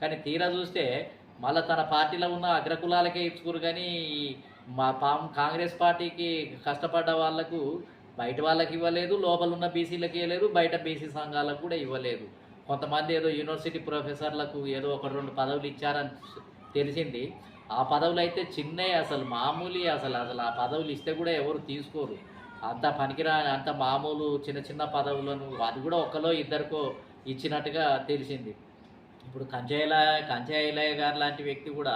కానీ తీరా చూస్తే మళ్ళీ తన పార్టీలో ఉన్న అగ్రకులాలకే ఇచ్చుకోరు కానీ ఈ మా పా కాంగ్రెస్ పార్టీకి కష్టపడ్డ వాళ్ళకు బయట వాళ్ళకి ఇవ్వలేదు లోపల ఉన్న బీసీలకు ఇవ్వలేదు బయట బీసీ సంఘాలకు కూడా ఇవ్వలేదు. కొంతమంది ఏదో యూనివర్సిటీ ప్రొఫెసర్లకు ఏదో ఒక రెండు పదవులు ఇచ్చారని తెలిసింది. ఆ పదవులు అయితే చిన్నవి అసలు మామూలు అసలు. అసలు ఆ పదవులు ఇస్తే కూడా ఎవరు తీసుకోరు. అంత పనికిరా అంత మామూలు చిన్న చిన్న పదవులను అది కూడా ఒకలో ఇద్దరికో ఇచ్చినట్టుగా తెలిసింది. ఇప్పుడు కంచయ్యల కంచయ్యలయ్య గారు లాంటి వ్యక్తి కూడా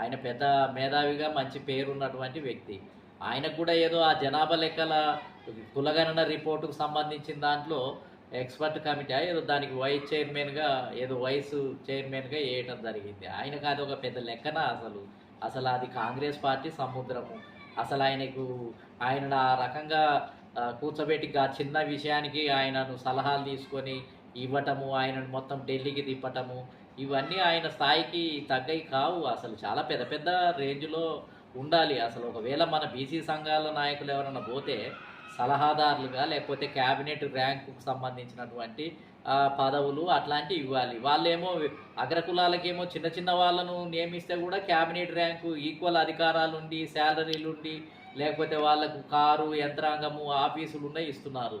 ఆయన పెద్ద మేధావిగా మంచి పేరు ఉన్నటువంటి వ్యక్తి. ఆయనకు కూడా ఏదో ఆ జనాభా లెక్కల కులగణన రిపోర్టుకు సంబంధించిన దాంట్లో ఎక్స్పర్ట్ కమిటీ ఏదో దానికి వైస్ చైర్మన్గా ఏదో వైస్ చైర్మన్గా వేయటం జరిగింది. ఆయనకు అది ఒక పెద్ద లెక్కన అసలు. అసలు అది కాంగ్రెస్ పార్టీ సముద్రము. అసలు ఆయనకు ఆయన ఆ రకంగా కూర్చోబెట్టి ఆ చిన్న విషయానికి ఆయనను సలహాలు తీసుకొని ఇవ్వటము ఆయనను మొత్తం ఢిల్లీకి తిప్పటము ఇవన్నీ ఆయన స్థాయికి తగ్గవి కావు. అసలు చాలా పెద్ద పెద్ద రేంజ్లో ఉండాలి. అసలు ఒకవేళ మన బీసీ సంఘాల నాయకులు ఎవరైనా పోతే సలహాదారులుగా లేకపోతే క్యాబినెట్ ర్యాంకుకు సంబంధించినటువంటి పదవులు అట్లాంటివి ఇవ్వాలి. వాళ్ళేమో అగ్రకులాలకేమో చిన్న చిన్న వాళ్ళను నియమిస్తే కూడా క్యాబినెట్ ర్యాంకు ఈక్వల్ అధికారాలు ఉండి శాలరీలు ఉండి లేకపోతే వాళ్ళకు కారు యంత్రాంగము ఆఫీసులు ఉన్నాయి ఇస్తున్నారు.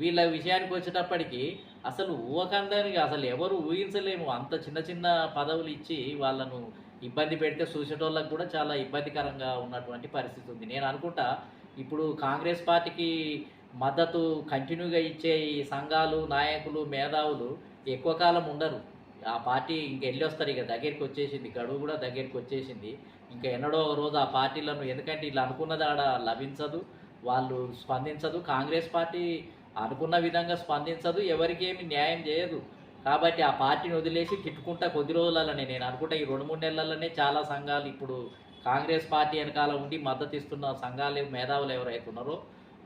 వీళ్ళ విషయానికి వచ్చేటప్పటికి అసలు ఊహకందని అసలు ఎవరు ఊహించలేము. అంత చిన్న చిన్న పదవులు ఇచ్చి వాళ్ళను ఇబ్బంది పెడితే చూసేటోళ్ళకు కూడా చాలా ఇబ్బందికరంగా ఉన్నటువంటి పరిస్థితి ఉంది. నేను అనుకుంటా ఇప్పుడు కాంగ్రెస్ పార్టీకి మద్దతు కంటిన్యూగా ఇచ్చే ఈ సంఘాలు నాయకులు మేధావులు ఎక్కువ కాలం ఉండరు. ఆ పార్టీ ఇంక వెళ్ళి వస్తారు ఇక దగ్గరికి వచ్చేసింది. గడువు కూడా దగ్గరికి వచ్చేసింది. ఇంకా ఎన్నడో ఒక రోజు ఆ పార్టీలను ఎందుకంటే వీళ్ళు అనుకున్నది ఆడ లభించదు వాళ్ళు స్పందించదు. కాంగ్రెస్ పార్టీ అనుకున్న విధంగా స్పందించదు ఎవరికి ఏమి న్యాయం చేయదు. కాబట్టి ఆ పార్టీని వదిలేసి తిట్టుకుంటా కొద్ది రోజులలోనే నేను అనుకుంటా ఈ రెండు మూడు నెలలనే చాలా సంఘాలు ఇప్పుడు కాంగ్రెస్ పార్టీ వెనకాల ఉండి మద్దతు ఇస్తున్న సంఘాలు మేధావులు ఎవరైతే ఉన్నారో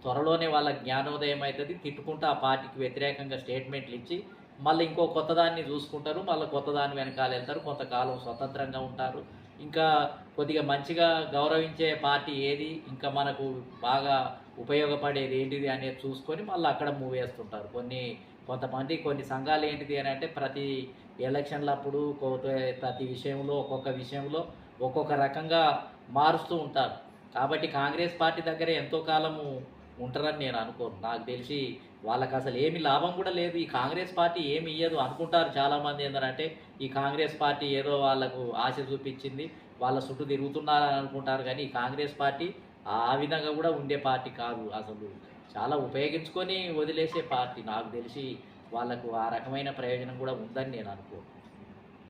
త్వరలోనే వాళ్ళ జ్ఞానోదయం అవుతుంది. తిట్టుకుంటూ ఆ పార్టీకి వ్యతిరేకంగా స్టేట్మెంట్లు ఇచ్చి మళ్ళీ ఇంకో కొత్తదాన్ని చూసుకుంటారు మళ్ళీ కొత్తదాన్ని వెనకాల వెళ్తారు. కొంతకాలం స్వతంత్రంగా ఉంటారు. ఇంకా కొద్దిగా మంచిగా గౌరవించే పార్టీ ఏది? ఇంకా మనకు బాగా ఉపయోగపడేది ఏంటిది అనేది చూసుకొని మళ్ళీ అక్కడ మూవ్ వేస్తుంటారు కొన్ని కొంతమంది కొన్ని సంఘాలు ఏంటిది అని అంటే ప్రతి ఎలక్షన్లప్పుడు కొ- ప్రతి విషయంలో ఒక్కొక్క విషయంలో ఒక్కొక్క రకంగా మారుస్తూ ఉంటారు. కాబట్టి కాంగ్రెస్ పార్టీ దగ్గర ఎంతో కాలము ఉంటారని నేను అనుకోను. నాకు తెలిసి వాళ్ళకి అసలు ఏమి లాభం కూడా లేదు. ఈ కాంగ్రెస్ పార్టీ ఏమి ఇయ్యదు అనుకుంటారు చాలామంది ఏంటంటే ఈ కాంగ్రెస్ పార్టీ ఏదో వాళ్ళకు ఆశ చూపించింది వాళ్ళ చుట్టూ తిరుగుతున్నారని అనుకుంటారు కానీ ఈ కాంగ్రెస్ పార్టీ ఆ విధంగా కూడా ఉండే పార్టీ కాదు అసలు. చాలా ఉపయోగించుకొని వదిలేసే పార్టీ. నాకు తెలిసి వాళ్ళకు ఆ రకమైన ప్రయోజనం కూడా ఉందని నేను అనుకోను.